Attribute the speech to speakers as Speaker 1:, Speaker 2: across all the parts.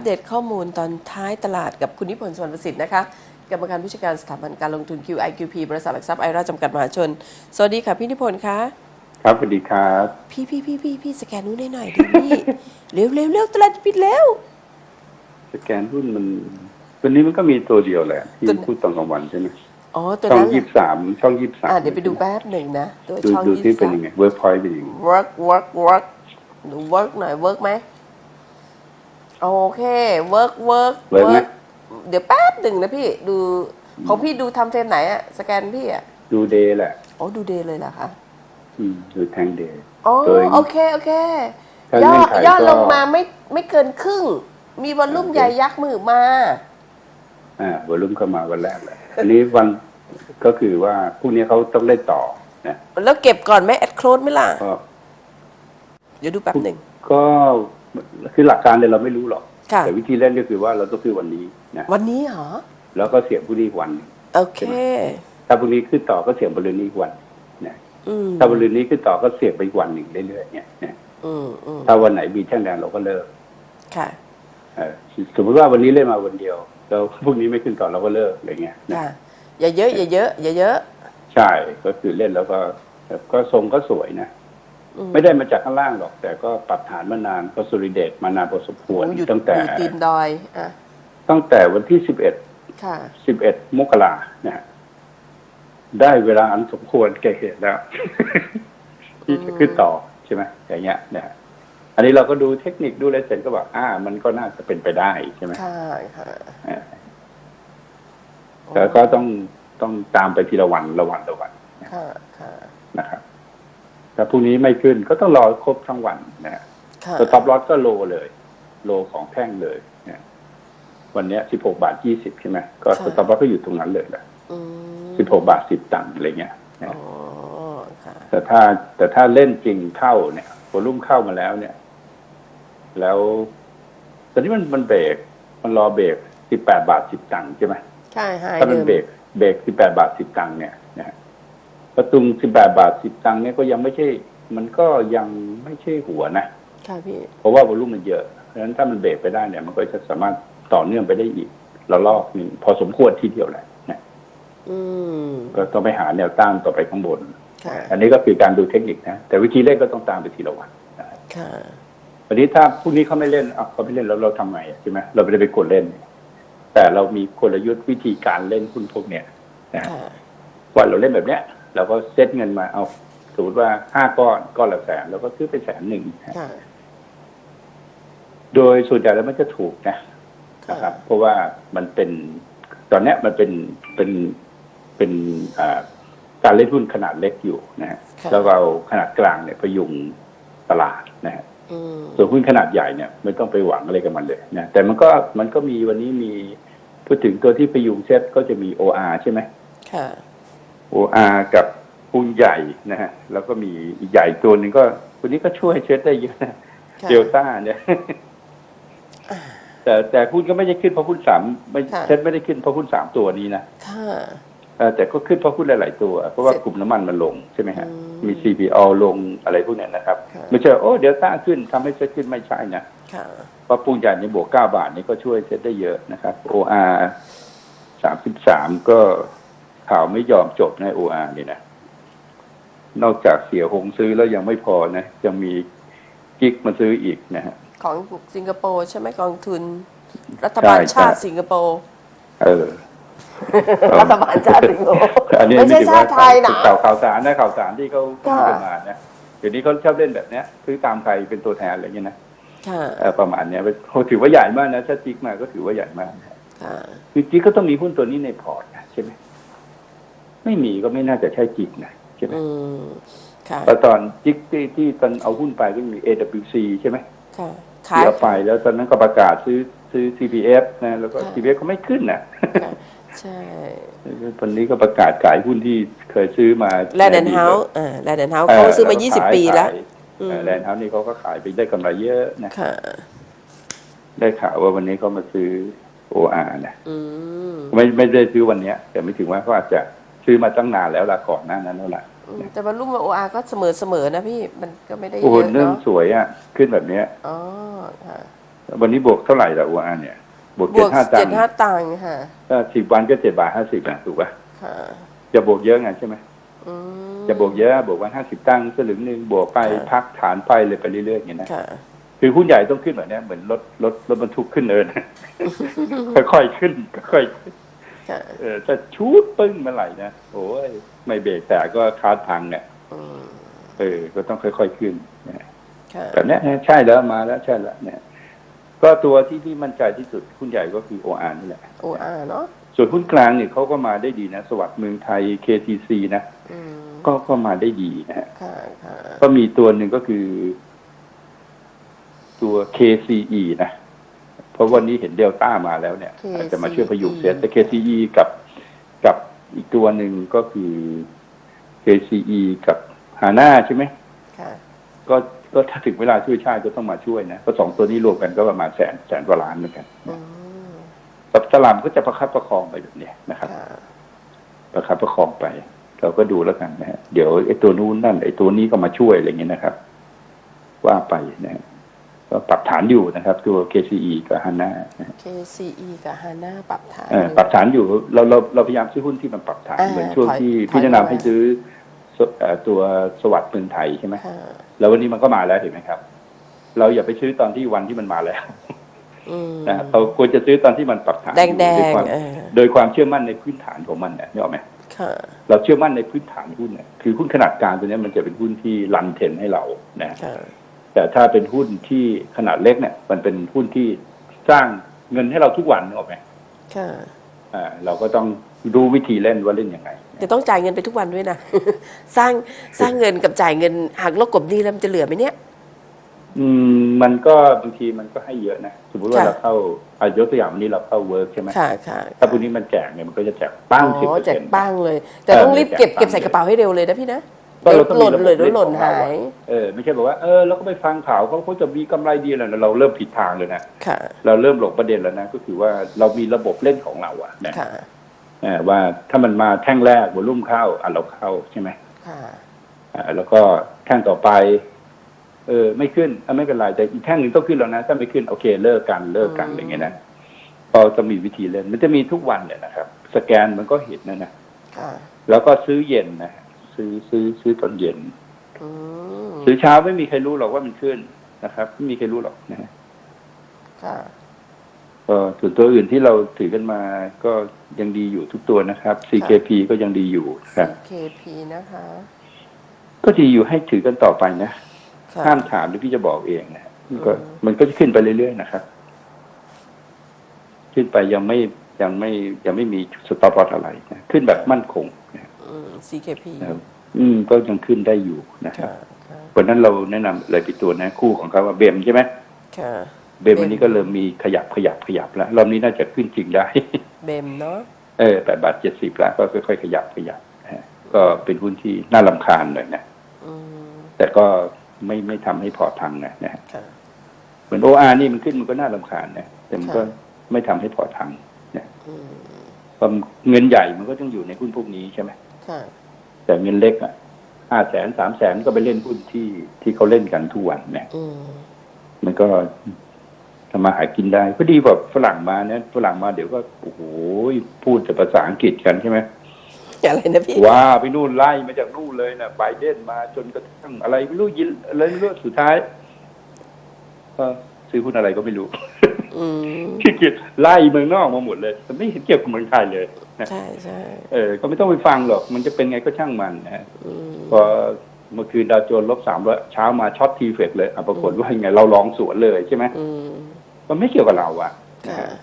Speaker 1: อัปเดตข้อมูลตอนท้ายตลาดกับคุณนิพนธ์สวรรณประสิทธิ์นะคะกรรมการผู้จัดการสถาบันการลงทุน QIQP บริษัทหลักทรัพย์ไอราจำกัดมหาชน สวัสดีค่ะพี่นิพนธ์คะ
Speaker 2: ครับสวัสดีครับ
Speaker 1: พี่พี่พี่พี่พี่สแกนนู้นให้หน่อยดิพี่เร็วเร็วเร็วตลาดจะปิดแล้ว
Speaker 2: สแกนหุ้นมันวันนี้มันก็มีตัวเดียวแหละ ที่
Speaker 1: ตัว
Speaker 2: พูดตอนกลางวันใช่ไหม
Speaker 1: อ๋อตัว
Speaker 2: ช่อง
Speaker 1: นั้น
Speaker 2: ยี่สามช่องยี่สาม
Speaker 1: อะเดี๋ยวไปดูแป๊บหนึ่งนะตัว
Speaker 2: ดู
Speaker 1: ช่อง
Speaker 2: ดู
Speaker 1: ยี่
Speaker 2: ที่
Speaker 1: สิ
Speaker 2: เป็น
Speaker 1: บ
Speaker 2: ยังไงเวิร์กพอยต์เป็นยังไง
Speaker 1: work work work ดู work หน่อย work ไหม โอเค work work
Speaker 2: เวิร์กไหม
Speaker 1: เดี๋ยวแป๊บหนึ่งนะพี่ดูของพี่ดูทำเฟรมไหนอะสแกนพี่อะ
Speaker 2: ดูเดย์แหละ
Speaker 1: อ๋อดูเดย์เลยเหรอคะ
Speaker 2: อืมดูแทงเดย์
Speaker 1: อ๋อ
Speaker 2: โดย
Speaker 1: โอเคโอเค
Speaker 2: ถ้ายเงื่
Speaker 1: อ
Speaker 2: อน
Speaker 1: ด
Speaker 2: ไข
Speaker 1: ยอด
Speaker 2: ก็
Speaker 1: ลงมาไม่ไม่เกินครึ่ง มีวอลลุ่ม
Speaker 2: โอเค
Speaker 1: ใหญ่ยักษ์มือมา
Speaker 2: อ่าวอลุ่มเข้ามาวันแรกเลยอันนี้วันก็คือว่าพรุ่งนี้เขาต้องเล่นต่อนะ
Speaker 1: แล้วเก็บก่อนไหมแอดโคลดไหมล่ะ
Speaker 2: ก็
Speaker 1: เดี๋ยวดูแป๊บหนึ่ง
Speaker 2: ก็ คือหลักการเนี่ยเราไม่รู้หรอก
Speaker 1: ค่ะ
Speaker 2: แต่วิธีเล่นก็คือว่าเราต้องซื้อวันนี้นะ
Speaker 1: วันนี้เหรอ
Speaker 2: แล้วก็เสี่ยงพรุ่งนี้อีกวันหนึ่ง
Speaker 1: โอเค
Speaker 2: ถ้าพรุ่งนี้ขึ้นต่อก็เสี่ยงบริเวณนี้อีกวันนะ
Speaker 1: อืม
Speaker 2: ถ้าบริเวณนี้ขึ้นต่อก็เสี่ยงไปอีกวันหนึ่งเรื่อยๆเนี่ยนะ
Speaker 1: อืมอืม
Speaker 2: ถ้าวันไหนมีแท่งแดงเราก็เลิก
Speaker 1: ค่ะ
Speaker 2: เออสมมติว่าวันนี้เล่นมาวันเดียวแล้วพรุ่งนี้ไม่ขึ้นต่อเราก็เลิกอะไรเงี้ยนะ
Speaker 1: ค่ะ อย่าเยอะ อย่าเยอะ อย่าเยอะ
Speaker 2: ใช่ ก็คือเล่นแล้วก็ก็ทรงก็สวยนะ
Speaker 1: อืม
Speaker 2: ไม่ได้มาจากข้างล่างหรอก แต่ก็ปรับฐานมานานก็ส o ลิเดตมานานพอสมควร
Speaker 1: โอ้อยู่
Speaker 2: ตั้งแต่
Speaker 1: อยู่ตีนดอยอะ
Speaker 2: ตั้งแต่วันที่สิบเอ็ด
Speaker 1: ค่ะ
Speaker 2: สิบเอ็ดมกรานะฮะได้เวลาอันสมควรแก่เหตุแล้ว ที่จะขึ้นต่อใช่ไหมอย่างเงี้ยนะฮะอันนี้เราก็ดูเทคนิคดูอะไรเสร็จก็บอกอ่า มันก็น่าจะเป็นไปได้ใช่ไหม
Speaker 1: ค่ะค่ะ
Speaker 2: อ่าแต่ก็ต้องต้องตามไปทีละวันละวันละวัน
Speaker 1: ค่ะค่ะ
Speaker 2: นะครับ ถ้าพรุ่งนี้ไม่ขึ้นก็ต้องรอครบทั้งวันนะฮะ
Speaker 1: ค่ะ
Speaker 2: สต็อปลอสก็โลเลย โลของแท่งเลยนะวันเนี้สิบหกบาทยี่สิบใช่ไหมก็สต็อปลอสก็อยู่ตรงนั้นเลยแหละ
Speaker 1: อืม
Speaker 2: สิบหกบาทสิบตังค์อะไรเงี้ยนะ
Speaker 1: อ๋อค่ะ
Speaker 2: แต่ถ้าแต่ถ้าเล่นจริงเข้าเนี่ยวอลุ่มเข้ามาแล้วเนี่ย แล้วตอนนี้มันมันเบรกมันรอเบรกสิบแปดบาทสิบตังค์ใช่ไหม
Speaker 1: ใช่ไฮ
Speaker 2: ถ้ามัน
Speaker 1: เดิม
Speaker 2: เบรกเบรกสิบแปดบาทสิบตังค์เนี่ยนะฮะ ประตุงสิบแปดบาทสิบตังค์เนี่ยก็ยังไม่ใช่ มันก็ยังไม่ใช่หัวนะ
Speaker 1: ค่ะพี่
Speaker 2: เพราะว่าวอลุ่มมันเยอะเพราะฉะนั้นถ้ามันเบรกไปได้เนี่ยมันก็จะสามารถต่อเนื่องไปได้อีกระลอกหนึ่งพอสมควรทีเดียวแหละนะ
Speaker 1: อืม
Speaker 2: ก็ต้องไปหาแนวต้านต่อไปข้างบน
Speaker 1: ค่ะ
Speaker 2: อันนี้ก็คือการดูเทคนิคนะ แต่วิธีเล่นก็ต้องตามไปทีละวันนะ
Speaker 1: ค่ะ
Speaker 2: วันนี้ถ้าพรุ่งนี้เขาไม่เล่นอะเขาไม่เล่นแล้วเราทำไงอะใช่ไหมเราไม่ได้ไปกดเล่น แต่เรามีกลยุทธ์วิธีการเล่นหุ้นพวกเนี้ยนะ
Speaker 1: ค่ะ
Speaker 2: ว่าเราเล่นแบบเนี้ย เราก็เซตเงินมาเอาสมมติว่าห้าก้อนก้อนละแสนเราก็ซื้อไปแสนหนึ่ง
Speaker 1: ค่ะ
Speaker 2: โดยส่วนใหญ่แล้วมันจะถูกนะ
Speaker 1: ค่ะ
Speaker 2: นะครับ เพราะว่ามันเป็นตอนเนี้ยมันเป็นเป็นเป็นอ่าการเล่นหุ้นขนาดเล็กอยู่นะฮะ
Speaker 1: ค่ะ
Speaker 2: แล้วเราขนาดกลางเนี่ยพยุงตลาดนะฮะ
Speaker 1: อืม
Speaker 2: ส่วนหุ้นขนาดใหญ่เนี่ยไม่ต้องไปหวังอะไรกับมันเลยนะแต่มันก็มันก็มีวันนี้มีพูดถึงตัวที่พยุงเซ็ตก็จะมี OR ใช่ไหม
Speaker 1: ค่ะ
Speaker 2: OR กับหุ้นใหญ่นะฮะแล้วก็มีอีกใหญ่ตัวหนึ่งก็วันนี้ก็ช่วยเช็ดได้เยอะนะ
Speaker 1: ค่ะ
Speaker 2: เดลต้าเนี่ยแต่แต่หุ้นก็ไม่ได้ขึ้นเพราะหุ้นสามไม่
Speaker 1: ค่ะ
Speaker 2: เช็ดไม่ได้ขึ้นเพราะหุ้นสามตัวนี้นะ
Speaker 1: ค่ะ
Speaker 2: เออแต่ก็ขึ้นเพราะหุ้นหลาย ๆ ตัว เพราะว่า
Speaker 1: เสร็จ
Speaker 2: กลุ่มน้ำมันมันลงใช่ไหมฮะ
Speaker 1: อืม
Speaker 2: มี CPO ลงอะไรพวกเนี้ยนะครับ
Speaker 1: ค่ะ
Speaker 2: ไม่ใช่โอ้เดลต้าขึ้นทำให้เช็ดขึ้นไม่ใช่นะ
Speaker 1: ค่ะ
Speaker 2: เพราะปูนใหญ่ในบวกเก้าบาทนี่ก็ช่วยเซ็ตได้เยอะนะครับ OR สามสิบสามก็ ข่าวไม่ยอมจบใน OR นี่นะนอกจากเสียหงซื้อแล้วยังไม่พอนะยังมีกิ๊กมาซื้ออีกนะฮะ
Speaker 1: ของสิงคโปร์ใช่ไหมกองทุน รัฐบาล
Speaker 2: ใช่
Speaker 1: ชาติ
Speaker 2: ใช่
Speaker 1: สิงคโปร์
Speaker 2: เออ
Speaker 1: รัฐบาลชาติสิงคโปร์
Speaker 2: อันนี้
Speaker 1: ไม่ใช่
Speaker 2: ถือ
Speaker 1: ชา
Speaker 2: ว่า
Speaker 1: ติไทยนะ
Speaker 2: ข่าวข่าวสารนะข่าวสารที่เขา
Speaker 1: ค่ะ
Speaker 2: พูดกันมานะเดี๋ยวนี้เขาชอบเล่นแบบเนี้ยซื้อตามใครเป็นตัวแทนอะไรอย่างเงี้ยนะ
Speaker 1: ค่ะ
Speaker 2: เออประมาณเนี้ยเขาถือว่าใหญ่มากนะถ้าจิ๊กมาก็ถือว่าใหญ่มากนะ
Speaker 1: ค่ะ
Speaker 2: คือจิ๊กก็ต้องมีหุ้นตัวนี้ในพอร์ตนะใช่ไหม ไม่มีก็ไม่น่าจะใช่จิ๊กนะใช่ไหม
Speaker 1: อืมค่ะ
Speaker 2: แล้วตอนจิ๊กที่ที่ตอนเอาหุ้นไปก็มี AWC ใช่ไหม
Speaker 1: ค่ะขาย
Speaker 2: เสียไปแล้วตอนนั้นก็ประกาศซื้อซื้อ CPF นะแล้วก็
Speaker 1: ค่ะ
Speaker 2: CPF ก็ไม่ขึ้นนะ
Speaker 1: ค่ะใช่
Speaker 2: ตอนนี้ก็ประกาศขายหุ้นที่เคยซื้อมา
Speaker 1: แลนด์เฮาส์อ่าแลนด์เฮาส์เขาซื้อมา 20 ปีแล้วอืม
Speaker 2: แลนด์เฮาส์นี่เขาก็ขายไปได้กำไรเยอะนะ
Speaker 1: ค่ะ
Speaker 2: ได้ข่าวว่าวันนี้เขามาซื้อ OR นะ
Speaker 1: อืม
Speaker 2: ไม่ไม่ได้ซื้อวันเนี้ย แต่ไม่ถึงว่าเขาอาจจะ ซื้อมาตั้งนานแล้วละก่อนหน้านั้นแล้วล่ะ
Speaker 1: อืมแต่ว่ารุ่มโออาร์ก็เสมอเสมอๆนะพี่มันก็ไม่ได้เย
Speaker 2: โอ้โห
Speaker 1: อะ
Speaker 2: เรื่อง
Speaker 1: เนาะ
Speaker 2: สวยอะ ขึ้นแบบเนี้ย
Speaker 1: อ๋อค่ะ
Speaker 2: เวันนี้บวกเท่าไหร่ละ OR เนี่ย บวก
Speaker 1: บ
Speaker 2: เจ็
Speaker 1: ว
Speaker 2: ด
Speaker 1: ก
Speaker 2: ห้าตั
Speaker 1: เจ็
Speaker 2: ง
Speaker 1: ด
Speaker 2: ค์
Speaker 1: ห้าตังค์ค่ะ
Speaker 2: ถ้าสิบวันก็เจ็ดบาทห้าสิบนะถูกป่ะ
Speaker 1: ค่ะ
Speaker 2: จะบวกเยอะไงใช่ไหม
Speaker 1: อืม
Speaker 2: จะบวกเยอะบวกวันห้าสิบตังค์สลึงหนึ่งบวกไป
Speaker 1: ค่ะ
Speaker 2: พักฐานไปเลยไปเรื่อยๆอย่างนี้นะ
Speaker 1: ค่ะ
Speaker 2: คือหุ้นใหญ่ต้องขึ้นแบบเนี้ยเหมือนรถรถรถบรรทุกขึ้นเนิน ค่อยๆขึ้นค่อยๆขึ้น
Speaker 1: ค่ะ
Speaker 2: เออจะชูดปึ้งเมื่อไหร่นะโอ้ยไม่เบรกแต่ก็คาดพังเนี่ย
Speaker 1: อืม
Speaker 2: เออ ก็ต้องค่อยๆขึ้นนะ
Speaker 1: ค่ะ
Speaker 2: แบบเนี้ยใช่แล้วมาแล้วใช่แล้วเนี่ย ก็ตัวที่ที่มั่นใจที่สุดหุ้นใหญ่ก็คือโออานี่แหละ
Speaker 1: โออาเนาะ
Speaker 2: ส่วนหุ้นกลางเนี่ยเขาก็มาได้ดีนะ สวัสด์เมืองไทย KTC นะ
Speaker 1: อืม
Speaker 2: ก็ก็มาได้ดีนะฮะ
Speaker 1: ค่ะค่ะ
Speaker 2: ก็มีตัวหนึ่งก็คือ ตัว KCE นะเพ ราะวันนี้เห็นเดลต้ามาแล้วเนี่ยอาจจะมาช่วยพยุงเซตแต่ KCE กับกับอีกตัวหนึ่งก็คือ KCE กับฮาน่าใช่ไหม
Speaker 1: ค่ะ
Speaker 2: ก็ก็ถ้าถึงเวลาช่วยชาติก็ต้องมาช่วยนะเพราะสองตัวนี้รวมกันก็ประมาณแสนแสนกว่าล้านเหมือนกัน
Speaker 1: อืม
Speaker 2: แบบตลาดก็จะประคับประคองไปแบบเนี้ยนะครับ
Speaker 1: ค่ะ
Speaker 2: ประคับประคองไป เราก็ดูแล้วกันนะฮะเดี๋ยวไอ้ตัวนู้นนั่นไอ้ตัวนี้ก็มาช่วยอะไรอย่างเงี้ยนะครับ ว่าไปนะฮะ ก็ปรับฐานอยู่นะครับ ตัว KCE กับฮาน่านะฮะ
Speaker 1: KCE กับฮาน่าปรับฐาน
Speaker 2: เอ่อปรับฐานอยู่เราเราเราพยายามซื้อหุ้นที่มันปรับฐาน
Speaker 1: อ่า
Speaker 2: เหมือนช่วง
Speaker 1: ถอย
Speaker 2: ที่
Speaker 1: ถอย
Speaker 2: พี่แนะนำให้
Speaker 1: มา
Speaker 2: ซื้อสเอ่อตัวสวัสด์เมืองไทยใช่ไหม
Speaker 1: ค่ะ
Speaker 2: แล้ววันนี้มันก็มาแล้วเห็นไหมครับ เราอย่าไปซื้อตอนที่วันที่มันมาแล้ว
Speaker 1: อืม
Speaker 2: นะเราควรจะซื้อตอนที่มันปรับฐาน
Speaker 1: แดงแด
Speaker 2: อยู่
Speaker 1: ง
Speaker 2: ด้วยความ
Speaker 1: เออ
Speaker 2: โดยความเชื่อมั่นในพื้นฐานของมันเนี่ยนึกออกไหม
Speaker 1: ค่ะ
Speaker 2: เราเชื่อมั่นในพื้นฐานหุ้นเนี่ยคือหุ้นขนาดกลางตัวเนี้ยมันจะเป็นหุ้นที่รันเทรนให้เรานะ
Speaker 1: ค่ะ
Speaker 2: แต่ถ้าเป็นหุ้นที่ขนาดเล็กเนี่ย มันเป็นหุ้นที่สร้างเงินให้เราทุกวันนึกออกไหม
Speaker 1: ค่ะ
Speaker 2: อ่าเราก็ต้องรู้วิธีเล่นว่าเล่นยังไง
Speaker 1: เดี๋ยวต้องจ่ายเงินไปทุกวันด้วยนะ สร้างสร้างเงินกับจ่ายเงินหักลบกบหนี้แล้วมันจะเหลือไหมเนี่ย
Speaker 2: อืม มันก็บางทีมันก็ให้เยอะนะสมมติว่า
Speaker 1: ค่ะ
Speaker 2: เราเข้าอายกตัวอย่างวันนี้เราเข้าเวิร์กใช่ไหม
Speaker 1: ค่ะค่ะ
Speaker 2: ถ้าพรุ่งนี้มันแจกเนี่ยมันก็จะแจกปั้งสิบ
Speaker 1: อ๋อ
Speaker 2: เปอร์
Speaker 1: แจ
Speaker 2: เซ็
Speaker 1: ก
Speaker 2: นต์
Speaker 1: บ้างเลย แต่
Speaker 2: เออ
Speaker 1: ต้องรีบเก็บ
Speaker 2: แจกบ้าง
Speaker 1: เก็บใส่กระเป๋าให้เร็วเลยนะพี่นะ
Speaker 2: ก็
Speaker 1: เดี๋ยว
Speaker 2: เราต้อง
Speaker 1: ห
Speaker 2: มี
Speaker 1: ล่น
Speaker 2: ระบบ
Speaker 1: เลยเดี๋ยวหล่น
Speaker 2: เล่นของ
Speaker 1: หา
Speaker 2: เรา
Speaker 1: ย
Speaker 2: เออไม่ใช่บอกว่าเออเราก็ไปฟังข่าวเขาเขาจะมีกำไรดีแล้วนะเราเริ่มผิดทางเลยนะ
Speaker 1: ค่ะ
Speaker 2: เราเริ่มหลงประเด็นแล้วนะก็คือว่าเรามีระบบเล่นของเราอะนะ
Speaker 1: ค่ะ
Speaker 2: เออว่าถ้ามันมาแท่งแรกวอลุ่มเข้าอะเราเข้าใช่ไหม
Speaker 1: ค่ะ
Speaker 2: อ่าแล้วก็แท่งต่อไป เออ ไม่ขึ้นอะไม่เป็นไรแต่อีกแท่งหนึ่งต้องขึ้นแล้วนะ ถ้าไม่ขึ้นโอเค เลิกกันเลิกกัน
Speaker 1: อืม
Speaker 2: อะไรเงี้ยนะพอจะมีวิธีเล่น มันจะมีทุกวันเนี่ยนะครับ สแกนมันก็เห็นนะนะ
Speaker 1: ค่ะ
Speaker 2: แล้วก็ซื้อเย็นนะ ซื้อซื้อซื้อตอนเย็น
Speaker 1: อืม
Speaker 2: ซื้อเช้าไม่มีใครรู้หรอกว่ามันขึ้นนะครับ ไม่มีใครรู้หรอกนะฮะ
Speaker 1: ค่ะ
Speaker 2: ก็ส่วนตัวอื่นที่เราถือกันมาก็ยังดีอยู่ทุกตัวนะครับ CKP ก็ยังดีอยู่นะครับ
Speaker 1: CKP นะคะ
Speaker 2: ก็ดีอยู่ให้ถือกันต่อไปนะ
Speaker 1: ค่ะ
Speaker 2: ห้ามถามเดี๋ยวพี่จะบอกเองนะมันก็
Speaker 1: อืม
Speaker 2: มันก็จะขึ้นไปเรื่อยๆนะครับ ขึ้นไปยังไม่ยังไม่ยังไม่มีสต็อปลอสอะไรนะขึ้นแบบมั่นคงนะ
Speaker 1: อืม CKP
Speaker 2: นะครับอืมก็ยังขึ้นได้อยู่นะครับ
Speaker 1: ค่ะค่ะ
Speaker 2: เพราะฉะนั้นเราแนะนำอะไรไปตัวนะคู่ของเขาว่าเบมใช่ไหม
Speaker 1: ค่ะ
Speaker 2: เบมวันนี้ก็เริ่มมีขยับขยับขยับแล้วรอบนี้น่าจะขึ้นจริงได้
Speaker 1: เบมเนาะ
Speaker 2: เออแปดบาทเจ็ดสิบแล้วก็ค่อยๆขยับขยับนะฮะก็เป็นหุ้นที่น่าลำคาญหน่อยนะ
Speaker 1: อืม
Speaker 2: แต่ก็ไม่ไม่ทำให้พอร์ตพังนะนะฮะ
Speaker 1: ค่ะ
Speaker 2: เหมือนโออาร์นี่มันขึ้นมันก็น่าลำคาญนะแต่มันก็
Speaker 1: ค่ะ
Speaker 2: ไม่ทำให้พอร์ตพังนะ
Speaker 1: อืม
Speaker 2: เพราะเงินใหญ่มันก็ต้องอยู่ในหุ้นพวกนี้ใช่ไหม
Speaker 1: ค่ะ
Speaker 2: แต่เงินเล็กอะห้าแสนสามแสนก็ไปเล่นหุ้นที่ที่เขาเล่นกันทุกวันเนี่ย
Speaker 1: อืม
Speaker 2: มันก็ทำมาหากินได้ก็ดีกว่าฝรั่งมาเนี่ยฝรั่งมาเดี๋ยวก็โอ้โหพูดแต่ภาษาอังกฤษกันใช่ไหม
Speaker 1: อะไรนะพี่
Speaker 2: ว้าไปนู่นไล่มาจากนู่นเลยนะไบเดนมาจนกระทั่งอะไรไม่รู้ยินอะไรไม่รู้สุดท้ายก็ซื้อหุ้นอะไรก็ไม่รู้
Speaker 1: อืม
Speaker 2: ขี้เกียจไล่เมืองนอกมาหมดเลยแต่ไม่เห็นเกี่ยวกับเมืองไทยเลยนะ
Speaker 1: ใช่ใช่
Speaker 2: เออ ก็ไม่ต้องไปฟังหรอก มันจะเป็นไงก็ช่างมันนะฮะ
Speaker 1: อืม
Speaker 2: พอเมื่อคืนดาวโจนส์ลบสามร้อยเช้ามาช็อตทีเฟกเลยอะปรากฏว่ายังไงเราลองสวนเลยใช่ไหม
Speaker 1: อืม
Speaker 2: มันไม่เกี่ยวกับเราอะนะ
Speaker 1: ค่ะ
Speaker 2: ฮะ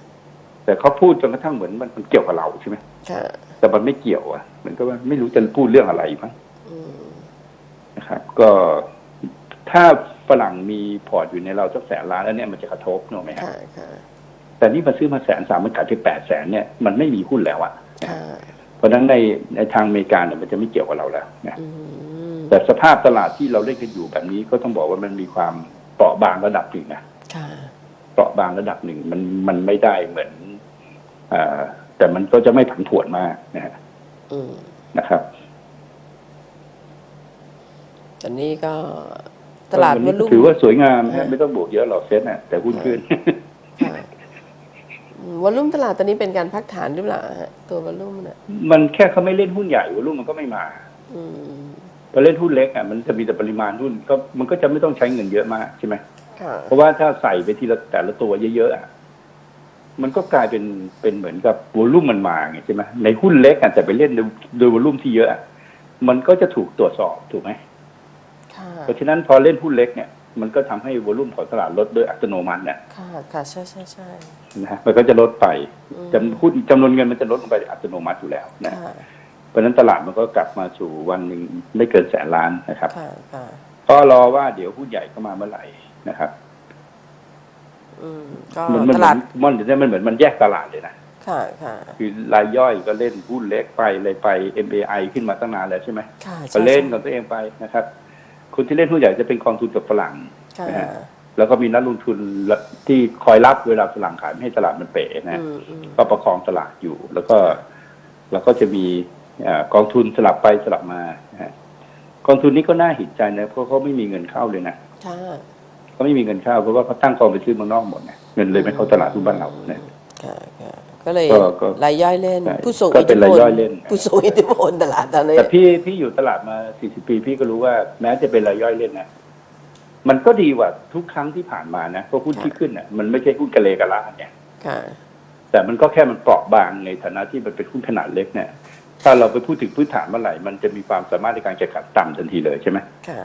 Speaker 2: แต่เขาพูดจนกระทั่งเหมือนมันมันเกี่ยวกับเราใช่ไหม
Speaker 1: ค่ะ
Speaker 2: แต่มันไม่เกี่ยวอะเหมือนก็ว่าไม่รู้จะพูดเรื่องอะไรมั้ง
Speaker 1: อืม
Speaker 2: นะครับ ก็ถ้าฝรั่งมีพอร์ตอยู่ในเราสักแสนล้านแล้วเนี่ยมันจะกระทบเนอะไหมฮะ
Speaker 1: ค่ะค่ะ
Speaker 2: แต่นี่มาซื้อมาแสนสามมันขายไปแปดแสนเนี่ยมันไม่มีหุ้นแล้วอะ
Speaker 1: ค่ะ
Speaker 2: เพราะฉะนั้นในในทางอเมริกาเนี่ยมันจะไม่เกี่ยวกับเราแล้วนะ
Speaker 1: อืม
Speaker 2: แต่สภาพตลาดที่เราเล่นกันอยู่แบบนี้ก็ต้องบอกว่ามันมีความเปราะบางระดับหนึ่งนะ
Speaker 1: ค่ะ
Speaker 2: เปราะบางระดับหนึ่งมันมันไม่ได้เหมือนอ่าแต่มันก็จะไม่ผันผวนมากนะฮะ
Speaker 1: อืม
Speaker 2: นะครับ
Speaker 1: ตอนนี้ก็ตลาด
Speaker 2: วัน
Speaker 1: วอ
Speaker 2: นี้
Speaker 1: ลุ่ม
Speaker 2: ถือว่าสวยงาม
Speaker 1: อ่า
Speaker 2: นะไม่ต้องบวกเยอะหรอกเซ็ตน่ะ แต่หุ้นขึ้น
Speaker 1: ค่ะอืม วอลุ่มตลาดตอนนี้เป็นการพักฐานหรือเปล่าฮะตัววอลุ่มเนี่ย
Speaker 2: มันแค่เขาไม่เล่นหุ้นใหญ่วอลุ่มมันก็ไม่มา
Speaker 1: อืม
Speaker 2: พอเล่นหุ้นเล็กอะมันจะมีแต่ปริมาณหุ้นก็มันก็จะไม่ต้องใช้เงินเยอะมากใช่ไหม
Speaker 1: ค่ะ
Speaker 2: เพราะว่าถ้าใส่ไปทีละแต่ละตัวเยอะๆอะมันก็กลายเป็นเป็นเหมือนกับวอลุ่มมันมาไงใช่ไหมในหุ้นเล็กอะแต่ไปเล่นโดยโดยวอลุ่มที่เยอะอะ มันก็จะถูกตรวจสอบถูกไหม
Speaker 1: ค่ะ
Speaker 2: เพราะฉะนั้นพอเล่นหุ้นเล็กเนี่ย มันก็ทำให้วอลุ่มของตลาดลดโดยอัตโนมัติเนี่ย
Speaker 1: ค่ะค่ะใช่ใช่ใช่
Speaker 2: นะฮะมันก็จะลดไป
Speaker 1: อืม
Speaker 2: จำหุ้นจำนวนเงินมันจะลดลงไปอัตโนมัติอยู่แล้วนะ
Speaker 1: ค่ะ
Speaker 2: เพราะฉะนั้นตลาดมันก็กลับมาสู่วันหนึ่งไม่เกินแสนล้านนะครับ
Speaker 1: ค่ะค่ะ
Speaker 2: ก็รอว่าเดี๋ยวหุ้นใหญ่เข้ามาเมื่อไหร่นะครับ
Speaker 1: อืมก็
Speaker 2: มันมัน
Speaker 1: ต
Speaker 2: เหมื
Speaker 1: ลา
Speaker 2: อ
Speaker 1: ด
Speaker 2: นมันมันเหมือนมันแยกตลาดเลยนะ
Speaker 1: ค่ะค่ะ
Speaker 2: คือรายย่อยก็เล่นหุ้นเล็กไปเลยไป MAI ขึ้นมาตั้งนานแล้วใช่ไหม
Speaker 1: ค่ะ
Speaker 2: ก็
Speaker 1: ใช่
Speaker 2: เล่นข
Speaker 1: ใช่
Speaker 2: องตัวเองไปนะครับ คนที่เล่นหุ้นใหญ่จะเป็นกองทุนกับฝรั่ง
Speaker 1: ค่ะ
Speaker 2: นะฮะแล้วก็มีนักลงทุนที่คอยรับเวลาฝรั่งขายไม่ให้ตลาดมันเป๋นะ
Speaker 1: อืมอืม
Speaker 2: ก็ประคองตลาดอยู่ แล้วก็แล้วก็จะมีเอ่อกองทุนสลับไปสลับมานะฮะกองทุนนี้ก็น่าเห็นใจนะเพราะเขาไม่มีเงินเข้าเลยนะ
Speaker 1: ค่ะ
Speaker 2: เขาไม่มีเงินเข้าเพราะว่าเขาตั้งกองไปซื้อเมืองนอกหมดนะเงินเลยไม่เข้าตลาดหุ้นบ้านเราเนี่ย
Speaker 1: ค่ะค่ะ ก็เลย
Speaker 2: ก็ก็
Speaker 1: รายย่อยเล่น
Speaker 2: ใช่
Speaker 1: ผู้ส่ง
Speaker 2: ก็
Speaker 1: อิท
Speaker 2: เป็
Speaker 1: ธิ
Speaker 2: น
Speaker 1: พ
Speaker 2: ราย
Speaker 1: ล
Speaker 2: ย่อยเล่น
Speaker 1: ผู้ส่งอิทธิพลตลาดตอนนี้
Speaker 2: แต่พี่พี่อยู่ตลาดมา 40 ปี พี่ก็รู้ว่าแม้จะเป็นรายย่อยเล่นนะมันก็ดีกว่าทุกครั้งที่ผ่านมานะเพราะหุ้นที่ขึ้นน่ะมันไม่ใช่หุ้นกระเลกระลาดเนี่ย
Speaker 1: ค่ะ
Speaker 2: แต่มันก็แค่มันเปราะบางในฐานะที่มันเป็นหุ้นขนาดเล็กเนี่ย ถ้าเราไปพูดถึงพื้นฐานเมื่อไหร่ มันจะมีความสามารถในการแข่งขันต่ำทันทีเลยใช่ไหม
Speaker 1: ค่ะ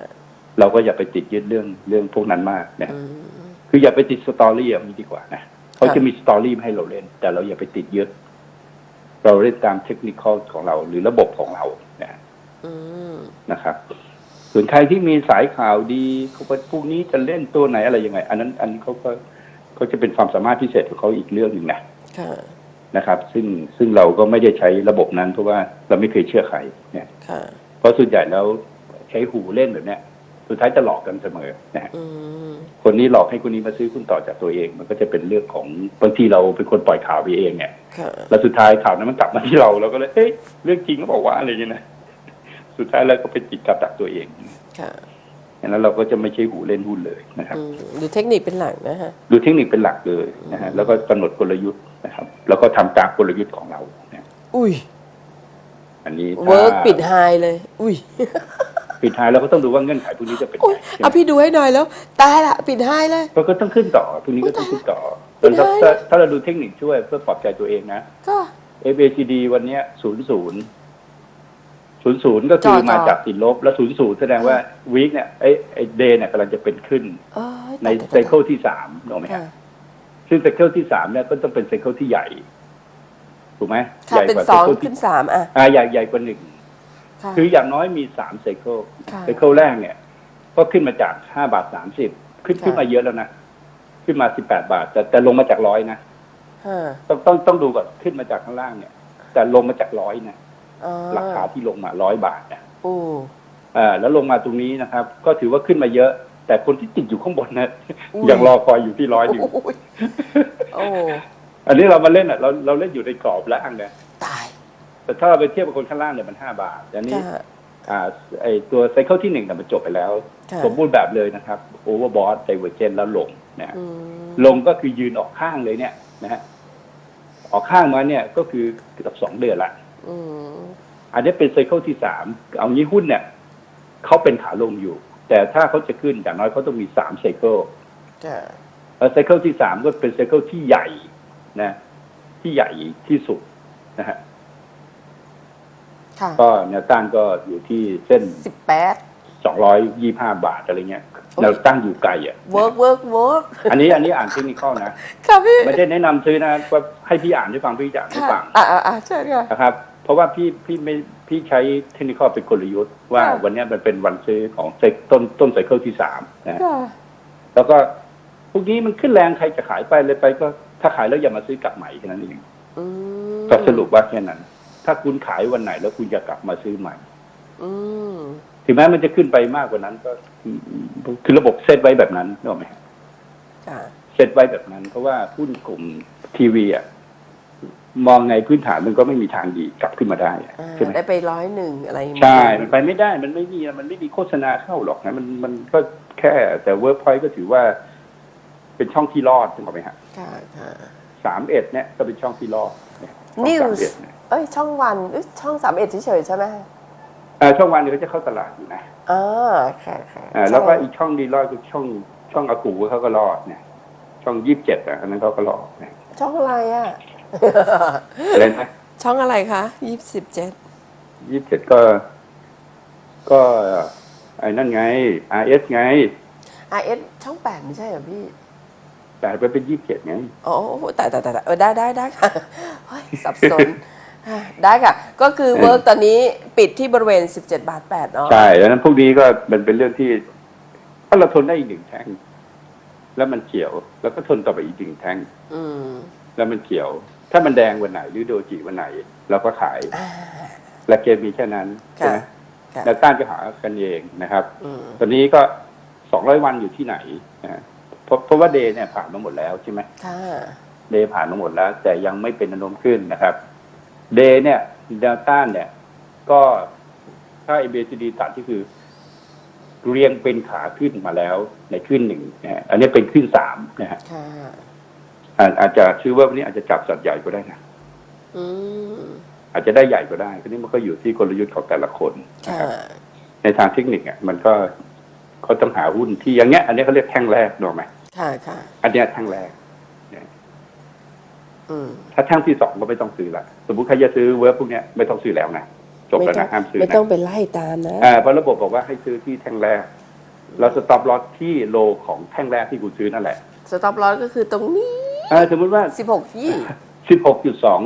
Speaker 2: เราก็อย่าไปติดยึดเรื่องเรื่องพวกนั้นมากนะ
Speaker 1: อืม
Speaker 2: คืออย่าไปติดสตอรี่อย่างนี้ดีกว่านะ เขา
Speaker 1: ค่ะ
Speaker 2: จะมีสตอรี่มาให้เราเล่น แต่เราอย่าไปติดยึดเราเล่นตามเทคนิคของเรา หรือระบบของเรานะ
Speaker 1: อืม
Speaker 2: นะครับส่วนใครที่มีสายข่าวดีเขาว่าพวกนี้จะเล่นตัวไหนอะไรยังไง อันนั้น อันนี้เขาก็เขาจะเป็นความสามารถพิเศษของเขาอีกเรื่องหนึ่งนะ
Speaker 1: ค่ะ
Speaker 2: นะครับ ซึ่งซึ่งเราก็ไม่ได้ใช้ระบบนั้นเพราะว่าเราไม่เคยเชื่อใครเนี่ย
Speaker 1: ค่ะ
Speaker 2: เพราะส่วนใหญ่แล้วใช้หูเล่นแบบเนี้ย สุดท้ายจะหลอกกันเสมอนะฮะ
Speaker 1: อืม
Speaker 2: คนนี้หลอกให้คนนี้มาซื้อหุ้นต่อจากตัวเอง มันก็จะเป็นเรื่องของบางทีเราเป็นคนปล่อยข่าวไปเองเนี่ย
Speaker 1: ค่ะ
Speaker 2: แล้วสุดท้ายข่าวนั้นมันกลับมาที่เราเราก็เลยเฮ้ยเรื่องจริงก็บอกว่าอะไรอย่างเงี้ยนะสุดท้ายแล้วก็เป็นจิตกับดักตัวเอง
Speaker 1: ค่ะ
Speaker 2: ดังนั้นเราก็จะไม่ใช่หูเล่นหุ้นเลยนะครับ
Speaker 1: อืมดูเทคนิคเป็นหลักนะฮะ
Speaker 2: ดูเทคนิคเป็นหลักเลยนะฮะแล้วก็กำหนดกลยุทธ์นะครับ แล้วก็ทำตามกลยุทธ์ของเรานะ
Speaker 1: อุ้ย
Speaker 2: อันนี้ถ้า
Speaker 1: เวิร์กปิดไฮเลย อุ้ย
Speaker 2: ปิดท้ายเราก็ต้องดูว่าเงื่อนไขพวกนี้จะเป็น
Speaker 1: อุ้ย
Speaker 2: ไงใช่ไหม
Speaker 1: เอาพี่ดูให้หน่อยแล้ว ตายละปิดไฮเลย
Speaker 2: ก็ก็ต้องขึ้นต่อพวกนี้ก็ต้องขึ้นต่อ
Speaker 1: ไม่
Speaker 2: แล้ว
Speaker 1: ได้
Speaker 2: ถ้าถ้าเราดูเทคนิคช่วยเพื่อปลอบใจตัวเองนะ
Speaker 1: ก็
Speaker 2: FACD วันเนี้ศูนย์ศูนย์ศูนย์ศูนย์ก็คือ
Speaker 1: จอจอ
Speaker 2: มาจากติดลบ แล้วศูนย์ศูนย์แสดงว่าวีคเนี่ยไอ้ไอ้เดย์เนี่ยกำลังจะเป็นขึ้น
Speaker 1: เอ้ย
Speaker 2: ใน
Speaker 1: ตายตาย
Speaker 2: ไซเคิลที่สามถูกไหม
Speaker 1: ค่ะ
Speaker 2: ฮะซึ่งไซเคิลที่สามเนี่ยก็ต้องเป็นไซเคิลที่ใหญ่ ถูกไหม
Speaker 1: ค่ะ
Speaker 2: ใหญ่
Speaker 1: เป็น
Speaker 2: กว่า
Speaker 1: สอง
Speaker 2: ไซเคิลที่
Speaker 1: ขึ้นสามอะ
Speaker 2: อ่าใหญ่ใหญ่กว่าหนึ่ง
Speaker 1: ค่ะ
Speaker 2: คืออย่างน้อยมีสามไซเคิล
Speaker 1: ค่ะ
Speaker 2: ไซเคิลแรกเนี่ย ก็ขึ้นมาจากห้าบาทสามสิบขึ้น
Speaker 1: ค่ะ
Speaker 2: ขึ้นมาเยอะแล้วนะ ขึ้นมาสิบแปดบาท แต่แต่ลงมาจากร้อยนะ
Speaker 1: ฮะ
Speaker 2: ต้องต้องต้องดูก่อนขึ้นมาจากข้างล่างเนี่ย แต่ลงมาจากร้อยนะ
Speaker 1: อ๋อ
Speaker 2: ราคาที่ลงมาร้อยบาทนะ
Speaker 1: โอ้
Speaker 2: อ่าแล้วลงมาตรงนี้นะครับ ก็ถือว่าขึ้นมาเยอะ แต่คนที่ติดอยู่ข้างบนนะ
Speaker 1: อุ้ย
Speaker 2: ยังรอคอยอยู่ที่ร้อยอยู่
Speaker 1: โอ้ยโอ้
Speaker 2: อันนี้เรามาเล่นอะเราเราเล่นอยู่ในกรอบล่างเนี่ย
Speaker 1: ตาย
Speaker 2: แต่ถ้าเราไปเทียบกับคนข้างล่างเนี่ยมันห้าบาทแต่อันนี้
Speaker 1: ค่ะ
Speaker 2: อ่าไอตัวไซเคิลที่หนึ่งเนี่ยมันจบไปแล้ว
Speaker 1: ค่ะ
Speaker 2: สมบูรณ์แบบเลยนะครับโอเวอร์บอสไดเวอร์เจนแล้วลงนะฮะ
Speaker 1: อืม
Speaker 2: ลงก็คือยืนออกข้างเลยเนี่ยนะฮะออกข้างมาเนี่ยก็คือเกือบสองเดือนละ
Speaker 1: อืม
Speaker 2: อันนี้เป็นไซเคิลที่สามเอางี้หุ้นเนี่ยเขาเป็นขาลงอยู่ แต่ถ้าเขาจะขึ้นอย่างน้อยเขาต้องมีสามไซเคิล
Speaker 1: ค่ะ
Speaker 2: แล้วไซเคิลที่สามก็เป็นไซเคิลที่ใหญ่นะ ที่ใหญ่ที่สุดนะฮะ
Speaker 1: ค่ะ
Speaker 2: ก็แนวต้านก็อยู่ที่เส้น
Speaker 1: สิบแปด
Speaker 2: สองร้อยยี่ห้าบาทอะไรเงี้ย
Speaker 1: โอ้ย
Speaker 2: แนวตั้งอยู่ไกลอะ
Speaker 1: เวิร์กเวิร์กเวิร์ก
Speaker 2: อันนี้อันนี้อ่านเทคนิคนะ
Speaker 1: ค่ะพี่
Speaker 2: ไม่ได้แนะนำซื้อนะว่าให้พี่อ่านให้ฟังพี่จะอ่านให้
Speaker 1: ค่ะ
Speaker 2: ฟัง
Speaker 1: อ่าอ่าใช่ค่ะ
Speaker 2: นะครับ เพราะว่าพี่พี่ไม่พี่ใช้เทคนิคเป็นกลยุทธ์ว่า
Speaker 1: ค่ะ
Speaker 2: วันเนี้ยมันเป็นวันซื้อของไซต้นต้นไซเคิลที่สามนะ
Speaker 1: ค่ะ
Speaker 2: แล้วก็พวกนี้มันขึ้นแรงใครจะขายไปเลยไปก็ถ้าขายแล้วอย่ามาซื้อกลับใหม่แค่นั้นเอง
Speaker 1: อืม
Speaker 2: ก็สรุปว่าแค่นั้น ถ้าคุณขายวันไหนแล้วคุณจะกลับมาซื้อใหม่
Speaker 1: อืม
Speaker 2: ถึงแม้มันจะขึ้นไปมากกว่านั้น ก็คือระบบเซตไว้แบบนั้นนึกออกไหม
Speaker 1: ค่ะ
Speaker 2: เซตไว้แบบนั้น เพราะว่าหุ้นกลุ่มทีวีอะมองไงพื้นฐานมันก็ไม่มีทางดีกลับขึ้นมาได้อะ
Speaker 1: อ่า
Speaker 2: ใช่ไหม
Speaker 1: ได้ไปร้อยหนึ่งอะไรอย่างเงี้ย
Speaker 2: ใช่มันไปไม่ได้ มันไม่มีมันไม่มีโฆษณาเข้าหรอกนะมันมันก็แค่แต่เวิร์กพอยต์ก็ถือว่า เป็นช่องที่รอดถูกไหมฮะ
Speaker 1: ค่ะค่ะ
Speaker 2: สามเอ็ดเนี่ยก็เป็นช่องที่รอดเนี่ยช่อง
Speaker 1: นิว
Speaker 2: 31
Speaker 1: ส์
Speaker 2: เนี่ย
Speaker 1: เอ้ยช่องวันเอ้ยช่องสามเอ็ดเฉยๆใช่ไหม
Speaker 2: อ่าช่องวันเนี่ยเขาจะเข้าตลาดอยู่นะ
Speaker 1: อ่าค่ะค่ะ
Speaker 2: อ่าแล้วก็อีกช่องดีรอดคือช่องช่องอากูเขาก็รอดเนี่ย ช่องยี่สิบเจ็ดอะอันนั้นเขาก็รอดเนี่ย
Speaker 1: ช่องอะไรอะ
Speaker 2: อะไรนะ
Speaker 1: ช่องอะไรคะยี่สิบเจ็ด
Speaker 2: ยี่สิบเจ็ดก็ ก็ไอ้นั่นไง RS ไง
Speaker 1: ไอเอสช่องแปดไม่ใช่เหรอพี่
Speaker 2: แต่ไปเป็นยี่สิบเจ็ดไง
Speaker 1: อ๋อแต่แต่แต่แต่เออได้ได้ได้ค่ะเฮ้ยสับสนอะ ได้ค่ะ ก็คือ
Speaker 2: เออ
Speaker 1: เวิร์กตอนนี้ปิดที่บริเวณ 17 บาท8เนาะ
Speaker 2: ใช่แล้วนั้นพวกนี้ก็มันเป็นเรื่องที่ ถ้าเราทนได้อีกหนึ่งแท่งแล้วมันเขียว แล้วก็ทนต่อไปอีกหนึ่งแท่ง
Speaker 1: อืม
Speaker 2: แล้วมันเขียว ถ้ามันแดงวันไหนหรือโดจิวันไหนเราก็ขาย
Speaker 1: อ่า
Speaker 2: และเกมมีแค่นั้นใช่ไหม
Speaker 1: ค่ะ
Speaker 2: แล้วต้านก็หากันเองนะครับ
Speaker 1: อืม
Speaker 2: ตอนนี้ก็สองร้อยวันอยู่ที่ไหนนะฮะเพราะเพราะว่าเดย์เนี่ยผ่านมาหมดแล้วใช่ไหม
Speaker 1: ค่ะ
Speaker 2: เดย์ผ่านมาหมดแล้ว แต่ยังไม่เป็นแนวโน้มขึ้นนะครับ เดย์เนี่ยแนวต้านเนี่ย ก็ถ้า a b c d ตัดที่คือ เรียงเป็นขาขึ้นมาแล้วในขึ้นหนึ่งนะฮะอันนี้เป็นขึ้นสามนะฮะ
Speaker 1: ค่ะ
Speaker 2: อาอาจจะชื่อว่าวันนี้อาจจะจับสัตว์ใหญ่ก็ได้นะ
Speaker 1: อืม
Speaker 2: อาจจะได้ใหญ่ก็ได้ทีนี้มันก็อยู่ที่กลยุทธ์ของแต่ละคนนะ
Speaker 1: ค่ะ
Speaker 2: ครับในทางเทคนิคอะมันก็เขาต้องหาหุ้นที่อย่างเงี้ย อันนี้เขาเรียกแท่งแรกถูกไหม
Speaker 1: ค่ะค่ะ
Speaker 2: อันเนี้ยแท่งแรก
Speaker 1: อืม
Speaker 2: ถ้าแท่งที่สองก็ไม่ต้องซื้อละสมมติใครจะซื้อเวิร์กพวกเนี้ยไม่ต้องซื้อแล้วนะจบแล้วนะห้ามซื้อ
Speaker 1: ไม่
Speaker 2: นะ
Speaker 1: ต้องไปไล่ตามนะ
Speaker 2: อ่าเพราะระบบบอกว่าให้ซื้อที่แท่งแรกเราสต็อปลอสที่โลของแท่งแรกที่คุณซื้อนั่นแหละ
Speaker 1: สต็อปลอสก็คือตรงนี้
Speaker 2: อ่าสมมติว่า
Speaker 1: 16ยี่
Speaker 2: สิบหกจุดสอง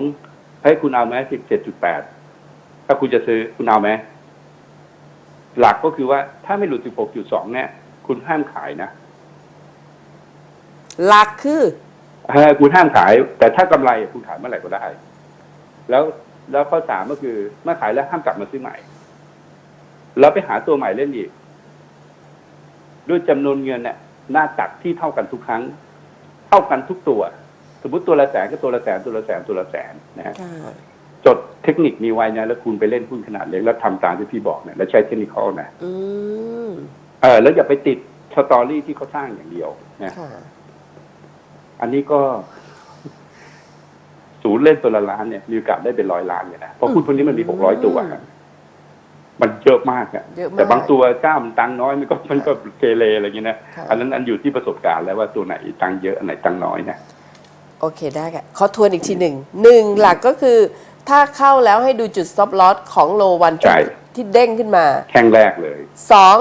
Speaker 2: ให้คุณเอาไหมสิบเจ็ดจุดแปดถ้าคุณจะซื้อคุณเอาไหมหลักก็คือว่าถ้าไม่หลุดสิบหกจุดสองเนี่ย คุณห้ามขายนะ
Speaker 1: หลักคือ
Speaker 2: เออ คุณห้ามขาย แต่ถ้ากำไรคุณขายเมื่อไหร่ก็ได้ แล้วแล้วข้อสามก็คือเมื่อขายแล้วห้ามกลับมาซื้อใหม่ แล้วไปหาตัวใหม่เล่นอีก ด้วยจำนวนเงินเนี่ยหน้าตักที่เท่ากันทุกครั้ง เท่ากันทุกตัว สมมติตัวละแสนก็ตัวละแสนตัวละแสนตัวละแสนนะฮะ
Speaker 1: ค่ะ
Speaker 2: จดเทคนิคนี้ไว้นะแล้วคุณไปเล่นหุ้นขนาดเล็กแล้วทำตามที่พี่บอกเนี่ยแล้วใช้เทคนิคเขานะ
Speaker 1: อืม
Speaker 2: เออแล้วอย่าไปติดสตอรี่ที่เขาสร้างอย่างเดียวนะ
Speaker 1: ค่ะ
Speaker 2: อันนี้ก็ศูนย์เล่นตัวละล้านเนี่ยมีโอกาสได้เป็นร้อยล้านเลยนะเพราะหุ้นพวกนี้มันมีหกร้อยตัวครับมันเยอะมากอะ
Speaker 1: เยอะมาก
Speaker 2: แต่บางตัวเจ้ามันตังค์น้อยมันก็มันก็เกเรอะไรอย่างเงี้ยนะ
Speaker 1: ค่ะ
Speaker 2: อันนั้นอันอยู่ที่ประสบการณ์แล้วว่าตัวไหนตังค์เยอะอันไหนตังค์น้อยนะ
Speaker 1: โอเคได้ค่ะขอทวนอีกทีหนึ่งหนึ่งหลักก็คือ ถ้าเข้าแล้วให้ดูจุด stop loss ของโลวันที่
Speaker 2: ใช่
Speaker 1: ที่เด้งขึ้นมา
Speaker 2: แข่งแรกเลย
Speaker 1: สอง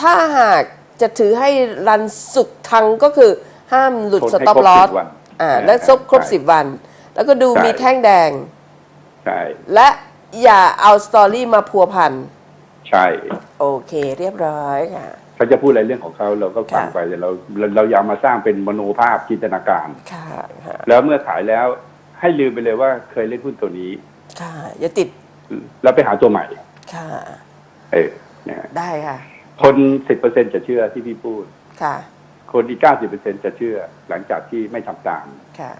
Speaker 1: ถ้าหากจะถือให้รันสุกทังก็คือ ห้ามหลุด
Speaker 2: ทน
Speaker 1: ส
Speaker 2: ให้
Speaker 1: ต็อป
Speaker 2: ครบ
Speaker 1: ลอส
Speaker 2: 10วัน
Speaker 1: อ่า
Speaker 2: อ่า
Speaker 1: และซบครบ
Speaker 2: ใช่
Speaker 1: สิบวัน แล้วก็ดู
Speaker 2: ใช่
Speaker 1: มีแท่งแดง
Speaker 2: ใช่
Speaker 1: และอย่าเอาสตอรี่มาพัวพัน
Speaker 2: ใช่
Speaker 1: โอเคเรียบร้อยค่ะ
Speaker 2: เขาจะพูดอะไรเรื่องของเขาเราก็ฟัง
Speaker 1: ค่ะ
Speaker 2: ไปแต่เราเราเราอย่ามาสร้างเป็นมโนภาพจินตนาการ
Speaker 1: ค่ะค่ะ
Speaker 2: แล้วเมื่อขายแล้วให้ลืมไปเลยว่าเคยเล่นหุ้นตัวนี้
Speaker 1: ค่ะอย่าติด
Speaker 2: แล้วไปหาตัวใหม่
Speaker 1: ค่ะ
Speaker 2: เออนะฮะ
Speaker 1: ได้ค่ะ
Speaker 2: คนสิบเปอร์เซ็นจะเชื่อที่พี่พูด
Speaker 1: ค่ะ
Speaker 2: คนอีกเก้าสิบเปอร์เซ็นจะเชื่อหลังจากที่ไม่ทำตาม
Speaker 1: ค่ะ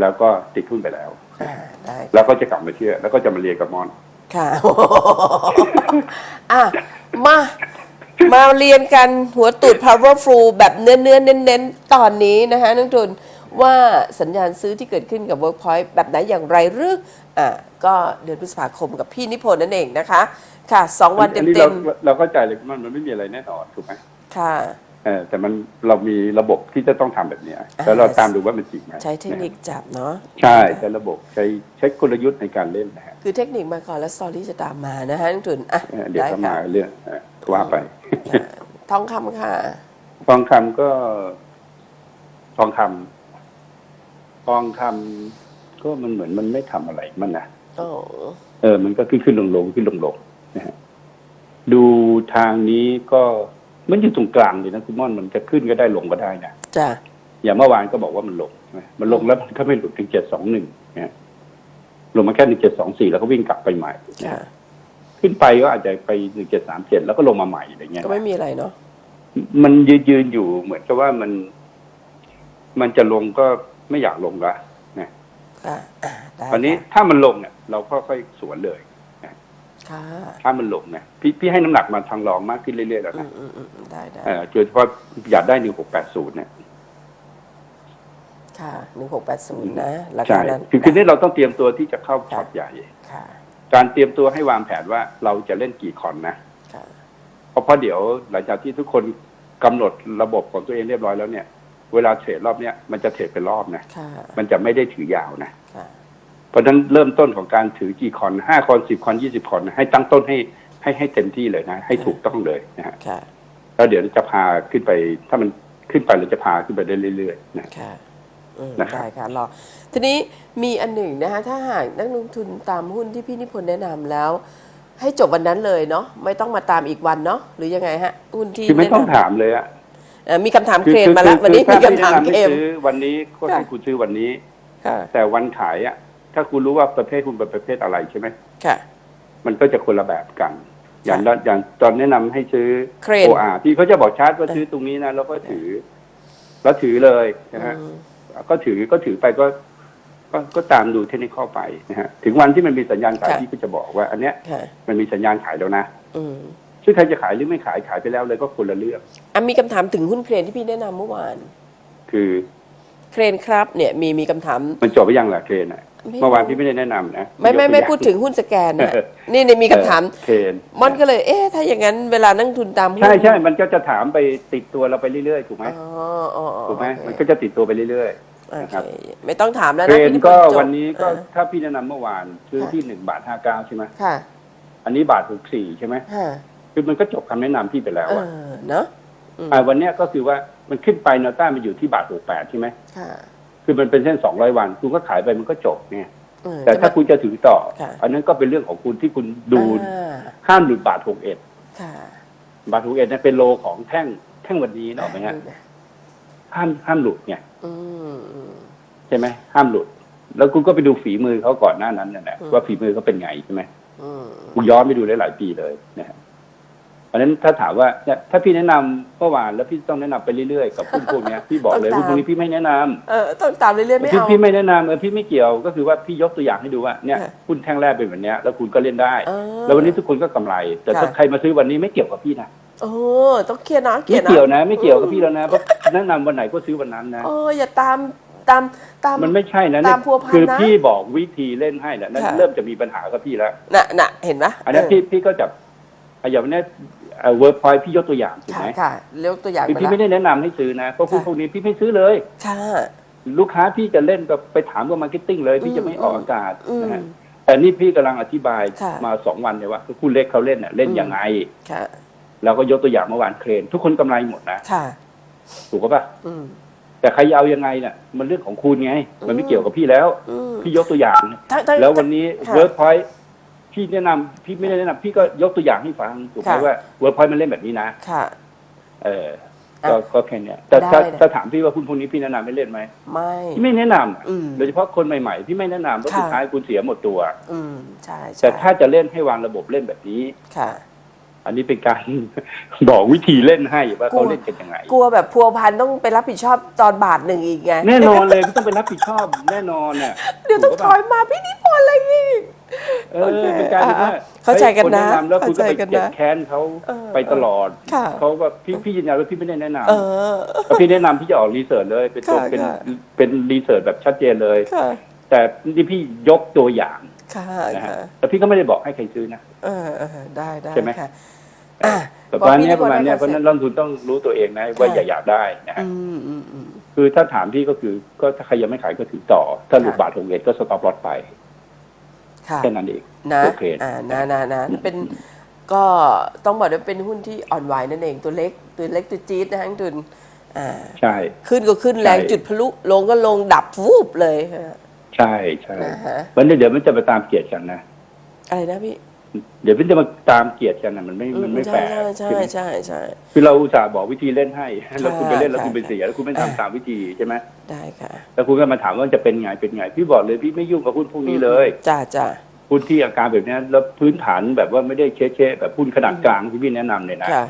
Speaker 2: แล้วก็ติดหุ้นไปแล้ว
Speaker 1: อ่าได้
Speaker 2: แล้วก็จะกลับมาเชื่อ แล้วก็จะมาเรียนกับมอน
Speaker 1: ค่ะอะมา มาเรียนกันหัวตูด powerful แบบเนื้อเนื้อๆเน้นๆตอนนี้นะคะนักทุนว่าสัญญาณซื้อที่เกิดขึ้นกับ Workpoint แบบไหนอย่างไรหรืออะก็เดือนพฤษภาคมกับพี่นิพนธ์นั่นเองนะคะ ค่ะสองวัน
Speaker 2: อันนี้
Speaker 1: เต็
Speaker 2: เรา
Speaker 1: ม
Speaker 2: เราเข้าใจเลยมันมันไม่มีอะไรแน่นอนถูกไหม
Speaker 1: ๆค่ะ
Speaker 2: เออแต่มันเรามีระบบที่จะต้องทำแบบเนี้ยแล้วเราตามดูว่ามันจริงไหม
Speaker 1: ใช้เทคนิคจับเนาะ
Speaker 2: ใช่ใช้ระบบใช้ใช้กลยุทธ์ในการเล่นนะฮะ
Speaker 1: คือเทคนิคมาก่อนแล้วสตอรี่จะตามมานะคะนักทุนอะ
Speaker 2: เออเดี๋ยว
Speaker 1: ได้
Speaker 2: เข้า
Speaker 1: ค่ะ
Speaker 2: มาเรื่องเออว่าไป
Speaker 1: ค่ะ ทองคำค่ะ
Speaker 2: ทองคำก็ ทองคำทองคำก็มันเหมือนมันไม่ทำอะไรมันนะ
Speaker 1: โอ้
Speaker 2: เออ มันก็ขึ้นขึ้นลงลงขึ้นลงลงนะฮะดูทางนี้ก็ มันอยู่ตรงกลางเลยนะคุณม่อนมันจะขึ้นก็ได้ลงก็ได้นะ
Speaker 1: จ้ะ
Speaker 2: อย่างเมื่อวานก็บอกว่ามันลงใช่ไหมมันลงแล้วมันก็ไม่หลุดถึงเจ็ดสองหนึ่งนะลงมาแค่หนึ่งเจ็ดสองสี่แล้วก็วิ่งกลับไปใหม่นะ
Speaker 1: ค่ะ
Speaker 2: ฮะขึ้นไปก็อาจจะไปหนึ่งเจ็ดสามเจ็ดแล้วก็ลงมาใหม่อะไรเงี้ย
Speaker 1: ก็ไม่มีอะไรเนาะ
Speaker 2: มันยืนยืนอยู่เหมือนกับว่ามัน มันจะลงก็ไม่อยากลงละนะ
Speaker 1: ค่ะอะได้
Speaker 2: ตอนนี้
Speaker 1: ค่ะ
Speaker 2: ถ้ามันลงเนี่ยเราก็ค่อยสวนเลยนะ
Speaker 1: ค่ะ
Speaker 2: ถ้ามันหลงนะพี่พี่ให้น้ำหนักมาทางรองมากขึ้นเรื่อยๆแล้ว
Speaker 1: อื
Speaker 2: นะ
Speaker 1: มอืมอืมได้ได้
Speaker 2: เออโดยเฉพาะอยากได้หนึ่งหกแปดศูนย์เนี่ย
Speaker 1: ค่ะหนึ่งหกแปดศูนย์นะรา
Speaker 2: ใช่
Speaker 1: คานั้น
Speaker 2: คือคือนี่เราต้องเตรียมตัวที่จะเข้าช็อตใหญ่
Speaker 1: ค่ะ
Speaker 2: การเตรียมตัวให้วางแผนว่าเราจะเล่นกี่คอนนะ
Speaker 1: ค่ะ
Speaker 2: เพราะเพราะเดี๋ยวหลังจากที่ทุกคนกำหนดระบบของตัวเองเรียบร้อยแล้วเนี่ย เวลาเทรดรอบเนี้ยมันจะเทรดเป็นรอบนะ
Speaker 1: ค่ะ
Speaker 2: มันจะไม่ได้ถือยาวนะ
Speaker 1: ค่ะ
Speaker 2: เพ ราะฉะนั้นเริ่มต้นของการถือกี่คอนห้าคอนสิบคอนยี่สิบคอนให้ตั้งต้นให้ให้ให้เต็มที่เลยนะ ให้ถูกต้องเลยนะฮะ
Speaker 1: ค่ะ
Speaker 2: แล้วเดี๋ยวจะพาขึ้นไป ถ้ามันขึ้นไปเราจะพาขึ้นไปได้เรื่อยๆนะ
Speaker 1: ค่ะอืม
Speaker 2: นะครับ
Speaker 1: ได้ค่ะรอทีนี้มีอันหนึ่งนะคะถ้าหากนักลงทุนตามหุ้นที่พี่นิพนธ์แนะนำแล้ว ให้จบวันนั้นเลยเนาะไม่ต้องมาตามอีกวันเนาะหรือยังไงฮะหุ้นที่
Speaker 2: คือไม่ต้อง
Speaker 1: แนะนำ
Speaker 2: ถามเลยอะ
Speaker 1: เอ่อมีคำถาม
Speaker 2: คื
Speaker 1: เคลมมาแล้ววันนี้
Speaker 2: คือ
Speaker 1: มีคำถาม
Speaker 2: ถ้
Speaker 1: เคล
Speaker 2: พี่
Speaker 1: ม
Speaker 2: แนะนำให้ซื้อวันนี้ก็ให้
Speaker 1: ค่ะ
Speaker 2: คุณซื้อวันนี้
Speaker 1: ค่ะ
Speaker 2: แต่วันขายอะ ถ้าคุณรู้ว่าประเภทคุณเป็นประเภทอะไรใช่ไหม
Speaker 1: ค่ะ
Speaker 2: มันก็จะคนละแบบกัน อย่างตอนอย่างตอนแนะนำให้ซื้อ
Speaker 1: เครน
Speaker 2: โออาร์พี่เขาจะบอกชาร์จว่าซื้อตรงนี้นะแล้วก็ถือ แล้วถือเลยนะฮะ
Speaker 1: อืม
Speaker 2: ก็ถือก็ถือไปก็ก็ก็ตามดูเทคนิคเข้าไปนะฮะถึงวันที่มันมีสัญญาณขาย
Speaker 1: ค่ะ
Speaker 2: พี่ก็จะบอกว่า อันเนี้ย
Speaker 1: ค่ะ
Speaker 2: มันมีสัญญาณขายแล้วนะ
Speaker 1: อืม
Speaker 2: ซึ่งใครจะขายหรือไม่ขายขายไปแล้วเลยก็คนละเรื่อง
Speaker 1: อะมีคำถามถึงหุ้นเครนที่พี่แนะนำเมื่อวาน
Speaker 2: คือ
Speaker 1: เครนครับเนี่ยมีมีคำถาม
Speaker 2: มันจบไปยังล่ะเทรนอะ
Speaker 1: ไม่
Speaker 2: เมื่อวานพี่ไม่ได้แนะนำนะ
Speaker 1: ไม่ไม่ไม่
Speaker 2: ยกตัวอย่าง
Speaker 1: พูดถึงหุ้นสแกนนะ
Speaker 2: เออ
Speaker 1: นี่เนี่ยมีคำถาม
Speaker 2: เออเทรน
Speaker 1: มันก็เลย เอ๊ะ ถ้าอย่างนั้นเวลานั่งทุนตามหุ้น
Speaker 2: ใช่ใช่มันก็จะถามไปติดตัวเราไปเรื่อยๆถูกไหม
Speaker 1: อ๋ออ๋ออ๋อ
Speaker 2: ถูกไหม
Speaker 1: โอเค
Speaker 2: มันก็จะติดตัวไปเรื่อย
Speaker 1: โอ
Speaker 2: นะ
Speaker 1: เค
Speaker 2: ครับ
Speaker 1: ไม่ต้องถามแล้ว
Speaker 2: ๆเทร
Speaker 1: นะ
Speaker 2: น
Speaker 1: พี่
Speaker 2: ก็
Speaker 1: พลจบ
Speaker 2: วันนี้ก็
Speaker 1: เออ
Speaker 2: ถ้าพี่แนะนำเมื่อวานซื้อ
Speaker 1: ค่ะ
Speaker 2: ที่หนึ่งบาทห้าเก้าใช่ไหม
Speaker 1: ค่ะ
Speaker 2: อันนี้บาทหกสี่ใช่ไหม
Speaker 1: ค่ะ
Speaker 2: คือมันก็จบคำแนะนำพี่ไปแล้ว
Speaker 1: เอ
Speaker 2: อะ
Speaker 1: อเนาะอืม
Speaker 2: อ่าวันเนี้ยก็คือว่า มันขึ้นไปแนวต้านมันอยู่ที่บาทหกแปดใช่ไหม
Speaker 1: ค่ะ
Speaker 2: คือมันเป็นเส้นสองร้อยวัน คุณก็ขายไปมันก็จบเนี่ย
Speaker 1: เออ
Speaker 2: แต่ถ้า
Speaker 1: จะม
Speaker 2: คุณจะถือต่อ
Speaker 1: ค่ะ
Speaker 2: อันนั้นก็เป็นเรื่องของคุณที่คุณดู
Speaker 1: อ่า
Speaker 2: ห้ามหลุดบาทหกเอ็ด
Speaker 1: ค่ะ
Speaker 2: บาทหกเอ็ดเนี่ยเป็นโลของแท่งแท่งวันนี้เนาะไหมฮะห้ามห้ามหลุดไง
Speaker 1: อืมอืม
Speaker 2: ใช่ไหมห้ามหลุด แล้วคุณก็ไปดูฝีมือเขาก่อนหน้านั้นนะนะ
Speaker 1: อืม
Speaker 2: ว่าฝีมือเขาเป็นไงใช่ไหม
Speaker 1: อืม
Speaker 2: คุณย้อนไปดูได้หลายปีเลยนะฮะเพ ราะฉะนั้นถ้าถามว่าเนี่ยถ้าพี่แนะนำเมื่อวานแล้วพี่ต้องแนะนำไปเรื่อยๆกับหุ้นพวกเนี้ยพี่บอกเลย
Speaker 1: ต้อง
Speaker 2: หุ้น
Speaker 1: ตาม
Speaker 2: พวกนี้พี่ไม่แนะนำ
Speaker 1: เออต้องตามเรื่อยๆไม่
Speaker 2: พี่
Speaker 1: เอา
Speaker 2: พี่ไม่แนะนำเออพี่ไม่เกี่ยวก็คือว่าพี่ยกตัวอย่างให้ดูว่าเนี่ย
Speaker 1: ค่ะ
Speaker 2: หุ้นแท่งแรกเป็นแบบเนี้ยแล้วคุณก็เล่นได้
Speaker 1: เออ
Speaker 2: แล้ววันนี้ทุกคนก็กำไร แต่ถ้า
Speaker 1: ค่ะ
Speaker 2: ใครมาซื้อวันนี้ไม่เกี่ยวกับพี่นะ
Speaker 1: โอ้ต้องเคลียร์นะเคลีย
Speaker 2: ไม่
Speaker 1: ร์นะ
Speaker 2: เกี่ยวนะ ไม่เกี่ยวกับพี่แล้วนะเพราะแนะนำวันไหนก็ซื้อวันนั้นนะ
Speaker 1: โอ้อย่าตามตามตาม
Speaker 2: มันไม่ใช่นะ
Speaker 1: ตามพัวพัน
Speaker 2: คือ
Speaker 1: นะ
Speaker 2: พี่บอกวิธีเล่นให้แหละนั่น
Speaker 1: ค่ะ
Speaker 2: เริ่มจะมีปัญหากับพี่แล้ว
Speaker 1: น่ะน่ะเห็นไหม
Speaker 2: อันนี้
Speaker 1: เพี่
Speaker 2: พี่ก็จะอะอย่างวันนี้ เวิร์กพอยพี่ยกตัวอย่างถูก
Speaker 1: ค่ะ
Speaker 2: ไหม
Speaker 1: ค่ะเรียกตัวอย่าง
Speaker 2: พี่
Speaker 1: ไป
Speaker 2: พี่
Speaker 1: แล้ว
Speaker 2: ไม่ได้แนะนำให้ซื้อนะเพราะหุ้น
Speaker 1: ค่ะ
Speaker 2: พวกนี้พี่ไม่ซื้อเลย
Speaker 1: ค่ะ
Speaker 2: ลูกค้าพี่จะเล่นก็ไปถามกับมาร์เก็ตติ้งเลยพี่
Speaker 1: อืม
Speaker 2: จะไม่ออกอากาศ
Speaker 1: อืม
Speaker 2: นะฮะแต่นี่พี่กำลังอธิบาย
Speaker 1: ค่ะ
Speaker 2: มาสองวันเนี่ยว่าผู้เล็กเขาเล่นน่ะเล่น
Speaker 1: อืม
Speaker 2: ยังไง
Speaker 1: ค่ะ
Speaker 2: แล้วก็ยกตัวอย่างเมื่อวานเครน ทุกคนกำไรหมดนะ
Speaker 1: ค่ะ
Speaker 2: ถูกปะ
Speaker 1: อืม
Speaker 2: แต่ใครเอายังไงเนี่ยมันเรื่องของคุณไง มันไม่
Speaker 1: อืม
Speaker 2: เกี่ยวกับพี่แล้ว
Speaker 1: อืม
Speaker 2: พี่ยกตัวอย่าง
Speaker 1: ทั้งทั้ง
Speaker 2: แล้ววันนี้
Speaker 1: ค่ะ
Speaker 2: เวิร์กพอย พี่แนะนำพี่ไม่ได้แนะนำพี่ก็ยกตัวอย่างให้ฟังถูกไหม
Speaker 1: ค่ะ
Speaker 2: ว่าเวิร์กพอยมันเล่นแบบนี้นะ
Speaker 1: ค่ะ
Speaker 2: เออ
Speaker 1: อะ
Speaker 2: ก็ก็แค่เนี้ยแต่ถ้า
Speaker 1: ได้เลย
Speaker 2: ถ้าถามพี่ว่าคุณพวกนี้พี่แนะนำไม่เล่นไหม
Speaker 1: ไม่
Speaker 2: พี่ไม่แนะนำอะ
Speaker 1: อืม
Speaker 2: โดยเฉพาะคนใหม่ๆพี่ไม่แนะนำเพราะ
Speaker 1: ค่ะ
Speaker 2: สุดท้ายคุณเสียหมดตัว
Speaker 1: อืม ใช่ใช่
Speaker 2: แต่ถ้าจะเล่นให้วางระบบเล่นแบบนี้
Speaker 1: ค่ะ
Speaker 2: อันนี้เป็นการบอกวิธีเล่นให้ว่าเขา
Speaker 1: กลัว
Speaker 2: เล่นกันยังไง
Speaker 1: กลัวแบบพัวพันต้องไปรับผิดชอบตอนบาทหนึ่งอีกไง
Speaker 2: แน่นอนเลยต้องเป็นรับผิดชอบแน่นอนน่ะ
Speaker 1: เดี๋ยวต้อง
Speaker 2: ถูก
Speaker 1: ถ
Speaker 2: ปะ
Speaker 1: อยมาพี่นิพนธ์อะไรอีก
Speaker 2: เอ
Speaker 1: โอ
Speaker 2: อ
Speaker 1: เค
Speaker 2: เป็นการที่ว่า
Speaker 1: อะเข้าใจกันนะ
Speaker 2: ฮ้ยคแนะนำแล้วคุณก็ไป
Speaker 1: เข้าใจกันนะ
Speaker 2: เก็บแค้นเขา
Speaker 1: เออ
Speaker 2: ไปตลอด
Speaker 1: ค่ะ
Speaker 2: เขาก็พี่พี่ยืนยันว่าพี่ไม่ได้แนะนำ
Speaker 1: เออ
Speaker 2: แล้วพี่แนะนำพี่จะออกรีเสิร์ชเลยเป็นตัว
Speaker 1: ค่ะ
Speaker 2: เป็น
Speaker 1: ค่ะ
Speaker 2: เป็นรีเสิร์ชแบบชัดเจนเลย
Speaker 1: ค่ะ
Speaker 2: แต่นี่พี่ยกตัวอย่าง
Speaker 1: ค่ะ
Speaker 2: นะฮะ
Speaker 1: ค่ะ
Speaker 2: แต่พี่ก็ไม่ได้บอกให้ใครซื้อนะ
Speaker 1: เออเออได้ได้
Speaker 2: ใช่ไหม
Speaker 1: ค่ะอะ
Speaker 2: แต่ประมาณเนี้ย
Speaker 1: บอกพี่
Speaker 2: ประมาณเนี้ย
Speaker 1: นิ
Speaker 2: เพ
Speaker 1: พ
Speaker 2: ราะ
Speaker 1: นธ์
Speaker 2: ฉะนั้น
Speaker 1: ได้
Speaker 2: นักลงทุนต้องรู้ตัวเองนะว่า
Speaker 1: ค่ะ
Speaker 2: อย่าอยากได้นะฮะ
Speaker 1: อืมอืมอืม
Speaker 2: คือถ้าถามพี่ก็คือ ก็ถ้าใครยังไม่ขายก็ถือต่อ ถ้าหลุด
Speaker 1: ค่ะ
Speaker 2: บาทหกเอ็ดก็สต็อปลอตไป
Speaker 1: ค่ะ
Speaker 2: แค่นั้นเอง
Speaker 1: นะ
Speaker 2: โอเค
Speaker 1: อ่านะนะนะเป็นก็ต้องบอกว่าเป็นหุ้นที่อ่อนไหวนั่นเองตัวเล็กตัวเล็กตัวจี๊ดนะฮะทุนอ่า
Speaker 2: ใช่
Speaker 1: ขึ้นก็ขึ้นแรง
Speaker 2: ใช่
Speaker 1: จุดพลุลงก็ลงดับวูบเลยฮะ
Speaker 2: ใช่ใช่
Speaker 1: นะฮะ
Speaker 2: วันนี้เดี๋ยวมันจะไปตามเกียรติกันนะ
Speaker 1: อะไรนะพี่
Speaker 2: เดี๋ยวมันจะมาตามเกียรติกันนะมันไม่มันไม่แฟ
Speaker 1: ใช่
Speaker 2: ร์
Speaker 1: ใช่ใช่ใช่
Speaker 2: คือเราอุตส่าห์บอกวิธีเล่นให้ แล้วคุณไปเล่นแล้ว
Speaker 1: ค่ะ
Speaker 2: คุณไปเสียแล้วคุณไม่
Speaker 1: อ่า
Speaker 2: ทำตามวิธีใช่ไหม
Speaker 1: ได้ค่ะ
Speaker 2: แล้วคุณก็มาถามว่าจะเป็นไงเป็นไง พี่บอกเลยพี่ไม่ยุ่งกับหุ้นพวกนี้เลย
Speaker 1: จ้าจ้า
Speaker 2: หุ้นที่อาการแบบนี้แล้วพื้นฐานแบบว่าไม่ได้เช็ๆแบบหุ้นขนาดกลางที่พี่แนะนำเลยนะ
Speaker 1: ค่ะ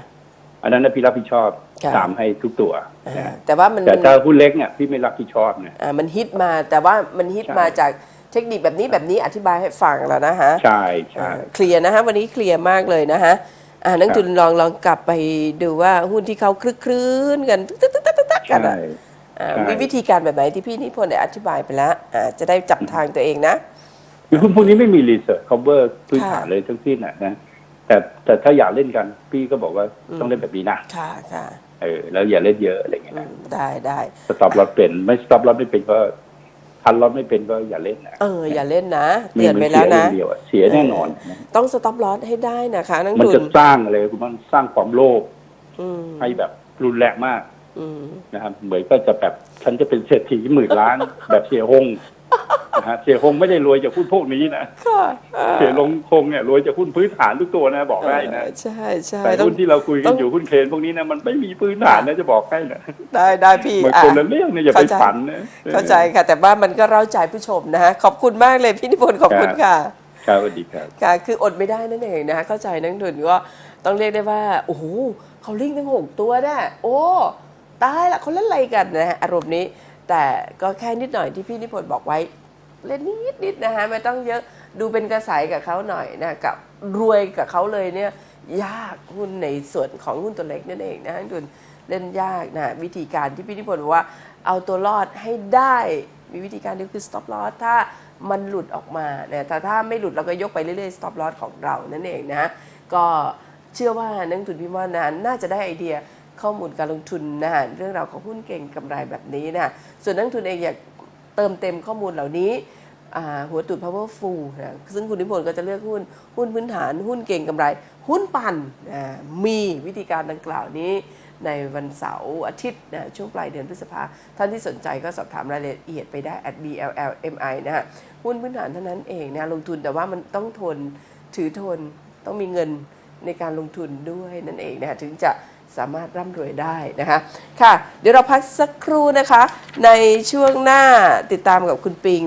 Speaker 2: อันนั้นนะพี่รับผิดชอบ
Speaker 1: ค่ะ
Speaker 2: ตามให้ทุกตัว
Speaker 1: อ่า
Speaker 2: นะ
Speaker 1: แต่ว่ามัน
Speaker 2: แต่
Speaker 1: มัน
Speaker 2: ถ้าหุ้นเล็กเนี่ยพี่ไม่รับผิดชอบเนี่ย
Speaker 1: อ่ามันฮิตมาแต่ว่ามันฮิต
Speaker 2: ใช่
Speaker 1: มาจาก เทคนิคแบบนี้แบบนี้อธิบายให้ฟังแล้วนะฮะ
Speaker 2: ใช่ใช่
Speaker 1: อ่าเคลียร์นะฮะวันนี้เคลียร์มากเลยนะฮะอ่านักทุนลองลองกลับไปดูว่าหุ้นที่เขาคลึกคลื้นกันตึ๊กตึ๊กตึ๊กตึ๊กตึ๊กกัน
Speaker 2: ใช่
Speaker 1: อะอ่า
Speaker 2: ใช่
Speaker 1: มีวิธีการแบบไหนที่พี่นิพนธ์ได้อธิบายไปแล้วอ่าจะได้จับทางตัวเองนะ
Speaker 2: คือหุ้นพวกนี้ไม่มีรีเสิร์ช cover พื้นฐาน
Speaker 1: ค่ะ
Speaker 2: เลยทั้งสิ้นนะนะแต่แต่ถ้าอยากเล่นกัน พี่ก็บอกว่าต้องเล่นแบบนี้นะ
Speaker 1: ค่ะค่ะ
Speaker 2: เออแล้วอย่าเล่นเยอะอะไรเงี้ย
Speaker 1: อื
Speaker 2: นะ
Speaker 1: มได้ได้
Speaker 2: สต็อปลอตเป็นไม่สต็อปลอตไม่เป็นก็ ทันลอตไม่เป็นก็อย่าเล่นนะ
Speaker 1: เอออย่าเล่นนะ
Speaker 2: ไม่
Speaker 1: เตือนไปแล้วนะ
Speaker 2: เสียอย่างเดียวอะเสียแน่นอนนะ
Speaker 1: ต้องสต็อปลอสให้ได้นะคะนัก
Speaker 2: มัน
Speaker 1: ทุ
Speaker 2: จะ
Speaker 1: น
Speaker 2: สร้างอะไรคุณมันสร้างความโลภ
Speaker 1: อืม
Speaker 2: ให้แบบรุนแรงมาก
Speaker 1: อืม
Speaker 2: นะครับเหมือนก็จะแบบฉันจะเป็นเศรษฐีหมื่นล้าน แบบเสียหงนะฮะเสียหงไม่ได้รวยจากหุ้นพวกนี้นะ
Speaker 1: ค่ะอ่า
Speaker 2: เสียลงคงเนี่ยรวยจากหุ้นพื้นฐานทุกตัวนะ บอกให้นะ
Speaker 1: เออใช่ใช่
Speaker 2: แต่
Speaker 1: ต้อง
Speaker 2: หุ้นที่เราคุยกั
Speaker 1: ต้
Speaker 2: น
Speaker 1: อง
Speaker 2: อยู่หุ้นเทรนพวกนี้นะมันไม่มีพื้นฐานนะจะบอกให้นะ
Speaker 1: ได้ได้พี่
Speaker 2: มัน
Speaker 1: อะ
Speaker 2: คนละเรื่องเนี่ยอย่าไป
Speaker 1: เข้าใจ
Speaker 2: ฝันนะ
Speaker 1: เข้าใจค่ะ แต่ว่ามันก็เร้าใจผู้ชมนะฮะขอบคุณมากเลยพี่นิพนธ์ขอบคุณค่ะ
Speaker 2: ครับสวัสดีครับ
Speaker 1: ค่ะคืออดไม่ได้นั่นเองนะฮะเข้าใจนักทุนก็ต้องเรียกได้ว่าโอ้โหเขาลิงก์ทั้งหกตัวเนี่ยโอ้ ตายละเขาเล่นอะไรกันนะฮะอารมณ์นี้ แต่ก็แค่นิดหน่อยที่พี่นิพนธ์บอกไว้ เล่นนิดนิดๆนะฮะไม่ต้องเยอะดูเป็นกระใสกับเขาหน่อยนะกับรวยกับเขาเลยเนี่ยยากหุ้นในส่วนของหุ้นตัวเล็กนั่นเองนะทุนเล่นยากนะวิธีการที่พี่นิพนธ์บอกว่าเอาตัวรอดให้ได้มีวิธีการเดียวคือ stop loss ถ้ามันหลุดออกมาเนี่ยแต่ถ้าไม่หลุดเราก็ยกไปเรื่อยๆ stop loss ของเรานั่นเองนะ ก็เชื่อว่านักทุนพี่ว่านะน่าจะได้ไอเดีย ข้อมูลการลงทุนนะฮะเรื่องราวของหุ้นเก่งกำไรแบบนี้นะส่วนนักทุนเองอยากเติมเต็มข้อมูลเหล่านี้หัวตูด powerful นะซึ่งคุณนิพนธ์ก็จะเลือกหุ้น หุ้นพื้นฐาน หุ้นเก่งกำไร หุ้นปั่นอ่ามีวิธีการดังกล่าวนี้ในวันเสาร์อาทิตย์นะช่วงปลายเดือนพฤษภาท่านที่สนใจก็สอบถามรายละเอียดไปได้ at bllmi นะฮะหุ้นพื้นฐานเท่านั้นเองนะลงทุนแต่ว่ามันต้องทนถือทนต้องมีเงินในการลงทุนด้วยนั่นเองนะฮะถึงจะ สามารถร่ำรวยได้นะคะค่ะ เดี๋ยวเราพักสักครู่นะคะ ในช่วงหน้าติดตามกับคุณปิง